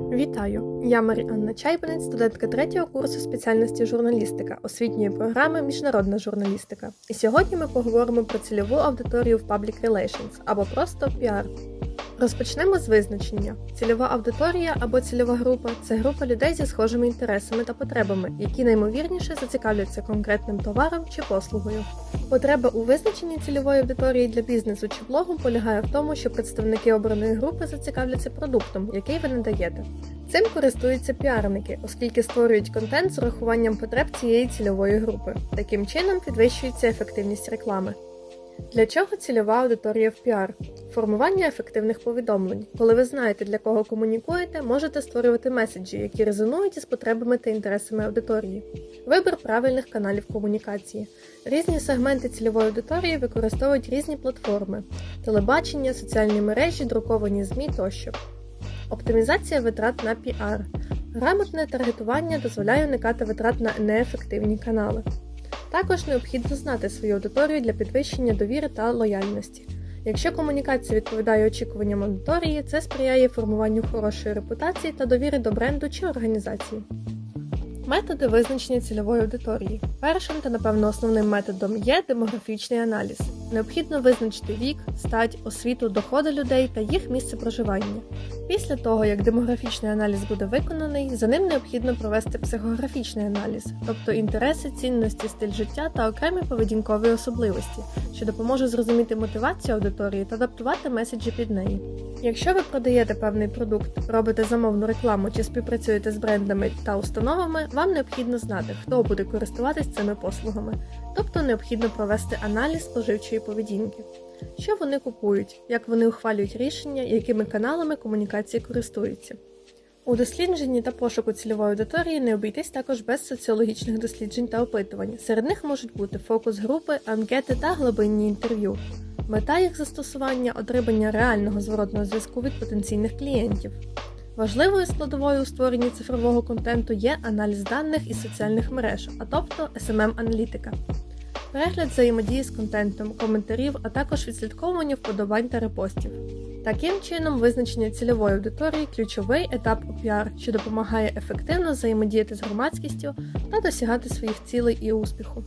Вітаю! Я Маріанна Чайбанець, студентка третього курсу спеціальності журналістика освітньої програми Міжнародна журналістика. І сьогодні ми поговоримо про цільову аудиторію в Public Relations або просто піар. Розпочнемо з визначення. Цільова аудиторія або цільова група це група людей зі схожими інтересами та потребами, які наймовірніше зацікавляться конкретним товаром чи послугою. Потреба у визначенні цільової аудиторії для бізнесу чи блогу полягає в тому, що представники обраної групи зацікавляться продуктом, який ви надаєте. Цим користуються піарники, оскільки створюють контент з урахуванням потреб цієї цільової групи. Таким чином підвищується ефективність реклами. Для чого цільова аудиторія в піар? Формування ефективних повідомлень. Коли ви знаєте, для кого комунікуєте, можете створювати меседжі, які резонують із потребами та інтересами аудиторії. Вибір правильних каналів комунікації. Різні сегменти цільової аудиторії використовують різні платформи: телебачення, соціальні мережі, друковані ЗМІ тощо. Оптимізація витрат на піар. Грамотне таргетування дозволяє уникати витрат на неефективні канали. Також необхідно знати свою аудиторію для підвищення довіри та лояльності. Якщо комунікація відповідає очікуванням аудиторії, це сприяє формуванню хорошої репутації та довіри до бренду чи організації. Методи визначення цільової аудиторії. Першим та, напевно, основним методом є демографічний аналіз. Необхідно визначити вік, стать, освіту, доходи людей та їх місце проживання. Після того, як демографічний аналіз буде виконаний, за ним необхідно провести психографічний аналіз, тобто інтереси, цінності, стиль життя та окремі поведінкові особливості, що допоможе зрозуміти мотивацію аудиторії та адаптувати меседжі під неї. Якщо ви продаєте певний продукт, робите замовну рекламу чи співпрацюєте з брендами та установами, вам необхідно знати, хто буде користуватись цими послугами, тобто необхідно провести аналіз споживчої поведінки, що вони купують, як вони ухвалюють рішення, якими каналами комунікації користуються. У дослідженні та пошуку цільової аудиторії не обійтись також без соціологічних досліджень та опитувань. Серед них можуть бути фокус групи, анкети та глибинні інтерв'ю. Мета їх застосування отримання реального зворотного зв'язку від потенційних клієнтів. Важливою складовою у створенні цифрового контенту є аналіз даних із соціальних мереж, а тобто smm аналітика перегляд взаємодії з контентом, коментарів, а також відслідковування вподобань та репостів. Таким чином, визначення цільової аудиторії ключовий етап у піар, що допомагає ефективно взаємодіяти з громадськістю та досягати своїх цілей і успіху.